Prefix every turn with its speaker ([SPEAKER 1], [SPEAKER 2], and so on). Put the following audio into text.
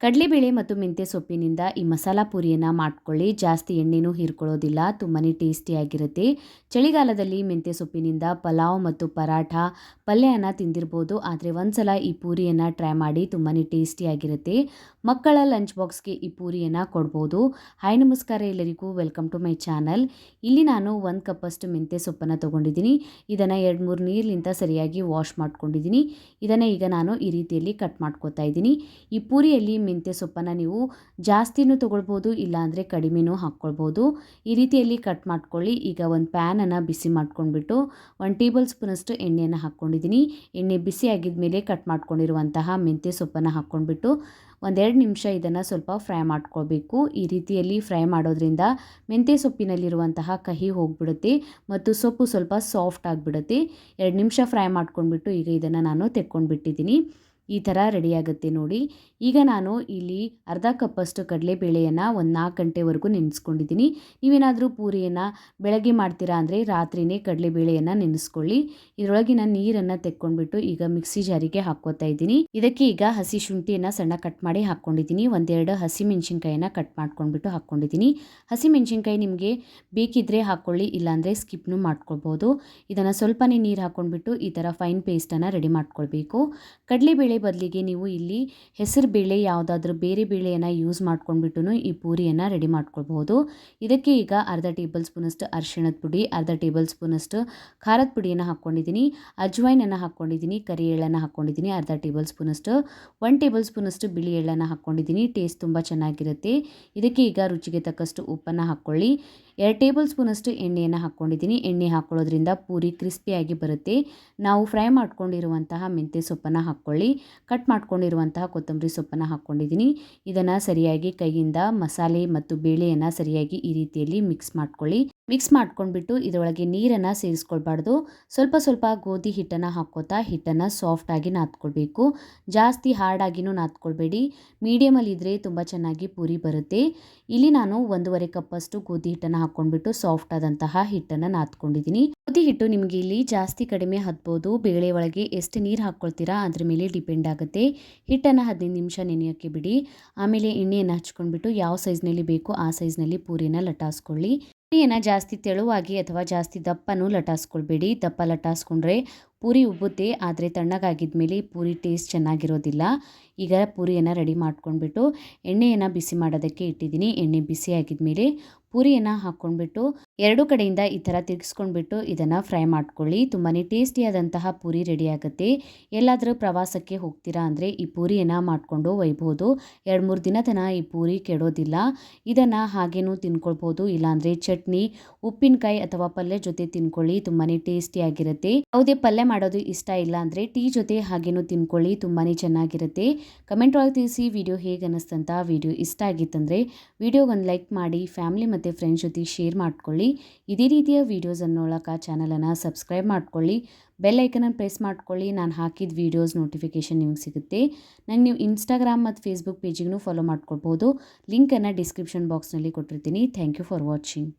[SPEAKER 1] ಕಡಲೆಬೇಳೆ ಮತ್ತು ಮೆಂತ್ಯ ಸೊಪ್ಪಿನಿಂದ ಈ ಮಸಾಲ ಪೂರಿಯನ್ನು ಮಾಡ್ಕೊಳ್ಳಿ. ಜಾಸ್ತಿ ಎಣ್ಣೆನೂ ಹೀರ್ಕೊಳ್ಳೋದಿಲ್ಲ. ತುಂಬಾ ಟೇಸ್ಟಿಯಾಗಿರುತ್ತೆ ಚಳಿಗಾಲದಲ್ಲಿ ಮೆಂತ್ಯ ಸೊಪ್ಪಿನಿಂದ ಪಲಾವ್ ಮತ್ತು ಪರಾಠ ಪಲ್ಯನ ತಿಂದಿರ್ಬೋದು. ಆದರೆ ಒಂದು ಸಲ ಈ ಪೂರಿಯನ್ನು ಟ್ರೈ ಮಾಡಿ ತುಂಬಾ ಟೇಸ್ಟಿಯಾಗಿರುತ್ತೆ ಮಕ್ಕಳ ಲಂಚ್ ಬಾಕ್ಸ್ಗೆ ಈ ಪೂರಿಯನ್ನು ಕೊಡ್ಬೋದು. ಹಾಯ್ ನಮಸ್ಕಾರ ಎಲ್ಲರಿಗೂ. ವೆಲ್ಕಮ್ ಟು ಮೈ ಚಾನಲ್ ಇಲ್ಲಿ ನಾನು ಒಂದು ಕಪ್ಪಷ್ಟು ಮೆಂತ್ಯ ಸೊಪ್ಪನ್ನು ತೊಗೊಂಡಿದ್ದೀನಿ. ಇದನ್ನು ಎರಡು ಮೂರು ನೀರಿನಿಂದ ಸರಿಯಾಗಿ ವಾಶ್ ಮಾಡ್ಕೊಂಡಿದ್ದೀನಿ. ಇದನ್ನು ಈಗ ನಾನು ಈ ರೀತಿಯಲ್ಲಿ ಕಟ್ ಮಾಡ್ಕೋತಾ ಇದ್ದೀನಿ. ಈ ಪೂರಿಯಲ್ಲಿ ಮೆಂತ್ಯ ಸೊಪ್ಪನ್ನು ನೀವು ಜಾಸ್ತಿನೂ ತೊಗೊಳ್ಬೋದು, ಇಲ್ಲಾಂದರೆ ಕಡಿಮೆನೂ ಹಾಕ್ಕೊಳ್ಬೋದು. ಈ ರೀತಿಯಲ್ಲಿ ಕಟ್ ಮಾಡ್ಕೊಳ್ಳಿ. ಈಗ ಒಂದು ಪ್ಯಾನನ್ನು ಬಿಸಿ ಮಾಡ್ಕೊಂಡ್ಬಿಟ್ಟು ಒಂದು ಟೇಬಲ್ ಸ್ಪೂನಷ್ಟು ಎಣ್ಣೆಯನ್ನು ಹಾಕ್ಕೊಂಡಿದ್ದೀನಿ. ಎಣ್ಣೆ ಬಿಸಿ ಆಗಿದ ಮೇಲೆ ಕಟ್ ಮಾಡ್ಕೊಂಡಿರುವಂತಹ ಮೆಂತ್ಯ ಸೊಪ್ಪನ್ನು ಹಾಕ್ಕೊಂಡ್ಬಿಟ್ಟು ಒಂದೆರಡು ನಿಮಿಷ ಇದನ್ನು ಸ್ವಲ್ಪ ಫ್ರೈ ಮಾಡ್ಕೋಬೇಕು ಈ ರೀತಿಯಲ್ಲಿ ಫ್ರೈ ಮಾಡೋದ್ರಿಂದ ಮೆಂತ್ಯ ಸೊಪ್ಪಿನಲ್ಲಿರುವಂತಹ ಕಹಿ ಹೋಗಿಬಿಡುತ್ತೆ ಮತ್ತು ಸೊಪ್ಪು ಸ್ವಲ್ಪ ಸಾಫ್ಟ್ ಆಗಿಬಿಡುತ್ತೆ. ಎರಡು ನಿಮಿಷ ಫ್ರೈ ಮಾಡ್ಕೊಂಡ್ಬಿಟ್ಟು ಈಗ ಇದನ್ನು ನಾನು ತೆಕ್ಕೊಂಡ್ಬಿಟ್ಟಿದ್ದೀನಿ. ಈ ಥರ ರೆಡಿಯಾಗುತ್ತೆ ನೋಡಿ. ಈಗ ನಾನು ಇಲ್ಲಿ ಅರ್ಧ ಕಪ್ಪಷ್ಟು ಕಡಲೆಬೇಳೆಯನ್ನು ಒಂದು ನಾಲ್ಕು ಗಂಟೆವರೆಗೂ ನೆನೆಸ್ಕೊಂಡಿದ್ದೀನಿ. ನೀವೇನಾದರೂ ಪೂರಿಯನ್ನು ಬೆಳಗ್ಗೆ ಮಾಡ್ತೀರಾ ಅಂದರೆ ರಾತ್ರಿಯೇ ಕಡಲೆಬೇಳೆಯನ್ನು ನೆನೆಸ್ಕೊಳ್ಳಿ. ಇದರೊಳಗಿನ ನೀರನ್ನು ತೆಕ್ಕೊಂಡ್ಬಿಟ್ಟು ಈಗ ಮಿಕ್ಸಿ ಜಾರಿಗೆ ಹಾಕ್ಕೋತಾ ಇದ್ದೀನಿ. ಇದಕ್ಕೆ ಈಗ ಹಸಿ ಶುಂಠಿಯನ್ನು ಸಣ್ಣ ಕಟ್ ಮಾಡಿ ಹಾಕ್ಕೊಂಡಿದ್ದೀನಿ. ಒಂದೆರಡು ಹಸಿ ಮೆಣಸಿನ್ಕಾಯಿನ ಕಟ್ ಮಾಡ್ಕೊಂಡ್ಬಿಟ್ಟು ಹಾಕ್ಕೊಂಡಿದ್ದೀನಿ. ಹಸಿ ಮೆಣಸಿನ್ಕಾಯಿ ನಿಮಗೆ ಬೇಕಿದ್ದರೆ ಹಾಕ್ಕೊಳ್ಳಿ, ಇಲ್ಲಾಂದರೆ ಸ್ಕಿಪ್ನು ಮಾಡ್ಕೊಳ್ಬೋದು. ಇದನ್ನು ಸ್ವಲ್ಪನೇ ನೀರು ಹಾಕ್ಕೊಂಡ್ಬಿಟ್ಟು ಈ ಥರ ಫೈನ್ ಪೇಸ್ಟನ್ನು ರೆಡಿ ಮಾಡ್ಕೊಳ್ಬೇಕು. ಕಡಲೆಬೇಳೆ ಬದಲಿಗೆ ನೀವು ಇಲ್ಲಿ ಹೆಸರು ಬೇಳೆ ಯಾವುದಾದ್ರೂ ಬೇರೆ ಬೇಳೆಯನ್ನು ಯೂಸ್ ಮಾಡ್ಕೊಂಡ್ಬಿಟ್ಟು ಈ ಪೂರಿಯನ್ನು ರೆಡಿ ಮಾಡ್ಕೊಳ್ಬಹುದು. ಇದಕ್ಕೆ ಈಗ ಅರ್ಧ ಟೇಬಲ್ ಸ್ಪೂನಷ್ಟು ಅರಿಶಿಣದ ಪುಡಿ, ಅರ್ಧ ಟೇಬಲ್ ಸ್ಪೂನಷ್ಟು ಖಾರದ ಪುಡಿಯನ್ನು ಹಾಕ್ಕೊಂಡಿದ್ದೀನಿ ಅಜ್ವೈನನ್ನು ಹಾಕ್ಕೊಂಡಿದ್ದೀನಿ ಕರಿ ಎಳ್ಳನ್ನು ಹಾಕ್ಕೊಂಡಿದ್ದೀನಿ ಅರ್ಧ ಟೇಬಲ್ ಸ್ಪೂನಷ್ಟು ಒನ್ ಟೇಬಲ್ ಸ್ಪೂನಷ್ಟು ಬಿಳಿ ಎಳ್ಳನ್ನು ಹಾಕ್ಕೊಂಡಿದ್ದೀನಿ ಟೇಸ್ಟ್ ತುಂಬ ಚೆನ್ನಾಗಿರುತ್ತೆ. ಇದಕ್ಕೆ ಈಗ ರುಚಿಗೆ ತಕ್ಕಷ್ಟು ಉಪ್ಪನ್ನು ಹಾಕ್ಕೊಳ್ಳಿ ಎರಡು ಟೇಬಲ್ ಸ್ಪೂನಷ್ಟು ಎಣ್ಣೆಯನ್ನು ಹಾಕ್ಕೊಂಡಿದ್ದೀನಿ. ಎಣ್ಣೆ ಹಾಕ್ಕೊಳ್ಳೋದ್ರಿಂದ ಪೂರಿ ಕ್ರಿಸ್ಪಿಯಾಗಿ ಬರುತ್ತೆ. ನಾವು ಫ್ರೈ ಮಾಡ್ಕೊಂಡಿರುವಂತಹ ಮೆಂತ್ಯ ಸೊಪ್ಪನ್ನು ಹಾಕ್ಕೊಳ್ಳಿ. ಕಟ್ ಮಾಡ್ಕೊಂಡಿರುವಂತಹ ಕೊತ್ತಂಬರಿ ಸೊಪ್ಪನ್ನು ಹಾಕ್ಕೊಂಡಿದ್ದೀನಿ. ಇದನ್ನು ಸರಿಯಾಗಿ ಕೈಯಿಂದ ಮಸಾಲೆ ಮತ್ತು ಬೇಳೆಯನ್ನು ಸರಿಯಾಗಿ ಈ ರೀತಿಯಲ್ಲಿ ಮಿಕ್ಸ್ ಮಾಡ್ಕೊಳ್ಳಿ. ಮಿಕ್ಸ್ ಮಾಡ್ಕೊಂಡ್ಬಿಟ್ಟು ಇದರೊಳಗೆ ನೀರನ್ನು ಸೇರಿಸ್ಕೊಳ್ಬಾರ್ದು. ಸ್ವಲ್ಪ ಸ್ವಲ್ಪ ಗೋಧಿ ಹಿಟ್ಟನ್ನು ಹಾಕ್ಕೋತಾ ಹಿಟ್ಟನ್ನು ಸಾಫ್ಟಾಗಿ ನಾದ್ಕೊಳ್ಬೇಕು. ಜಾಸ್ತಿ ಹಾರ್ಡಾಗಿನೂ ನಾದ್ಕೊಳ್ಬೇಡಿ. ಮೀಡಿಯಮಲ್ಲಿ ಇದ್ದರೆ ತುಂಬ ಚೆನ್ನಾಗಿ ಪೂರಿ ಬರುತ್ತೆ. ಇಲ್ಲಿ ನಾನು ಒಂದೂವರೆ ಕಪ್ಪಷ್ಟು ಗೋಧಿ ಹಿಟ್ಟನ್ನು ಹಾಕ್ಕೊಂಡ್ಬಿಟ್ಟು ಸಾಫ್ಟ್ ಆದಂತಹ ಹಿಟ್ಟನ್ನು ನಾದ್ಕೊಂಡಿದ್ದೀನಿ. ಗೋಧಿ ಹಿಟ್ಟು ನಿಮಗೆ ಇಲ್ಲಿ ಜಾಸ್ತಿ ಕಡಿಮೆ ಹತ್ಬೋದು ಬೇಳೆ ಒಳಗೆ ಎಷ್ಟು ನೀರು ಹಾಕ್ಕೊಳ್ತೀರಾ ಅದ್ರ ಮೇಲೆ ಡಿಪೆಂಡ್ ಆಗುತ್ತೆ. ಹಿಟ್ಟನ್ನು ಹದಿನೈದು ನಿಮಿಷ ನೆನೆಯೋಕ್ಕೆ ಬಿಡಿ. ಆಮೇಲೆ ಎಣ್ಣೆಯನ್ನು ಹಚ್ಕೊಂಡ್ಬಿಟ್ಟು ಯಾವ ಸೈಜ್ನಲ್ಲಿ ಬೇಕೋ ಆ ಸೈಜ್ನಲ್ಲಿ ಪೂರಿನ ಲಟಾಸ್ಕೊಳ್ಳಿ. ಪೂರಿಯನ್ನು ಜಾಸ್ತಿ ತೆಳುವಾಗಿ ಅಥವಾ ಜಾಸ್ತಿ ದಪ್ಪನೂ ಲಟಾಸ್ಕೊಳ್ಬೇಡಿ. ದಪ್ಪ ಲಟಾಸ್ಕೊಂಡ್ರೆ ಪೂರಿ ಉಬ್ಬುತ್ತೆ, ಆದರೆ ತಣ್ಣಗಾಗಿದ್ದ ಮೇಲೆ ಪೂರಿ ಟೇಸ್ಟ್ ಚೆನ್ನಾಗಿರೋದಿಲ್ಲ. ಈಗ ಪೂರಿಯನ್ನು ರೆಡಿ ಮಾಡ್ಕೊಂಡ್ಬಿಟ್ಟು ಎಣ್ಣೆಯನ್ನು ಬಿಸಿ ಮಾಡೋದಕ್ಕೆ ಇಟ್ಟಿದ್ದೀನಿ. ಎಣ್ಣೆ ಬಿಸಿ ಆಗಿದ್ಮೇಲೆ ಪೂರಿಯನ್ನು ಹಾಕ್ಕೊಂಡ್ಬಿಟ್ಟು ಎರಡು ಕಡೆಯಿಂದ ಈ ಥರ ತಿರುಗಿಸ್ಕೊಂಡ್ಬಿಟ್ಟು ಇದನ್ನು ಫ್ರೈ ಮಾಡ್ಕೊಳ್ಳಿ. ತುಂಬಾ ಟೇಸ್ಟಿಯಾದಂತಹ ಪೂರಿ ರೆಡಿ ಆಗುತ್ತೆ. ಎಲ್ಲಾದರೂ ಪ್ರವಾಸಕ್ಕೆ ಹೋಗ್ತೀರಾ ಅಂದರೆ ಈ ಪೂರಿಯನ್ನು ಮಾಡಿಕೊಂಡು ಒಯ್ಬೋದು. ಎರಡು ಮೂರು ದಿನ ತನಕ ಈ ಪೂರಿ ಕೆಡೋದಿಲ್ಲ. ಇದನ್ನು ಹಾಗೇನೂ ತಿನ್ಕೊಳ್ಬೋದು. ಇಲ್ಲಾಂದರೆ ಚಟ್ನಿ, ಉಪ್ಪಿನಕಾಯಿ ಅಥವಾ ಪಲ್ಯ ಜೊತೆ ತಿನ್ಕೊಳ್ಳಿ. ತುಂಬಾ ಟೇಸ್ಟಿಯಾಗಿರುತ್ತೆ ಯಾವುದೇ ಪಲ್ಯ ಮಾಡೋದು ಇಷ್ಟ ಇಲ್ಲ ಅಂದರೆ ಟೀ ಜೊತೆ ಹಾಗೇನೂ ತಿನ್ಕೊಳ್ಳಿ ತುಂಬಾ ಚೆನ್ನಾಗಿರುತ್ತೆ. ಕಮೆಂಟ್ ಒಳಗೆ ತಿಳಿಸಿ ವಿಡಿಯೋ ಹೇಗೆ ಅನ್ನಿಸ್ತಂತ ವಿಡಿಯೋ ಇಷ್ಟ ಆಗಿತ್ತಂದರೆ ವಿಡಿಯೋಗೊಂದು ಲೈಕ್ ಮಾಡಿ ಫ್ಯಾಮಿಲಿ ಮತ್ತು ಫ್ರೆಂಡ್ಸ್ ಜೊತೆ ಶೇರ್ ಮಾಡ್ಕೊಳ್ಳಿ. ಇದೇ ರೀತಿಯ ವೀಡಿಯೋಸ್ ಅನ್ನೋಳಕ ಚಾನಲನ್ನು ಸಬ್ಸ್ಕ್ರೈಬ್ ಮಾಡ್ಕೊಳ್ಳಿ. ಬೆಲ್ ಐಕನನ್ನು ಪ್ರೆಸ್ ಮಾಡ್ಕೊಳ್ಳಿ, ನಾನು ಹಾಕಿದ ವೀಡಿಯೋಸ್ ನೋಟಿಫಿಕೇಷನ್ ನಿಮಗೆ ಸಿಗುತ್ತೆ. ನಂಗೆ ನೀವು ಇನ್ಸ್ಟಾಗ್ರಾಮ್ ಮತ್ತು ಫೇಸ್ಬುಕ್ ಪೇಜಿಗೂ ಫಾಲೋ ಮಾಡ್ಕೊಳ್ಬೋದು. ಲಿಂಕನ್ನು ಡಿಸ್ಕ್ರಿಪ್ಷನ್ ಬಾಕ್ಸ್ನಲ್ಲಿ ಕೊಟ್ಟಿರ್ತೀನಿ. Thank you for watching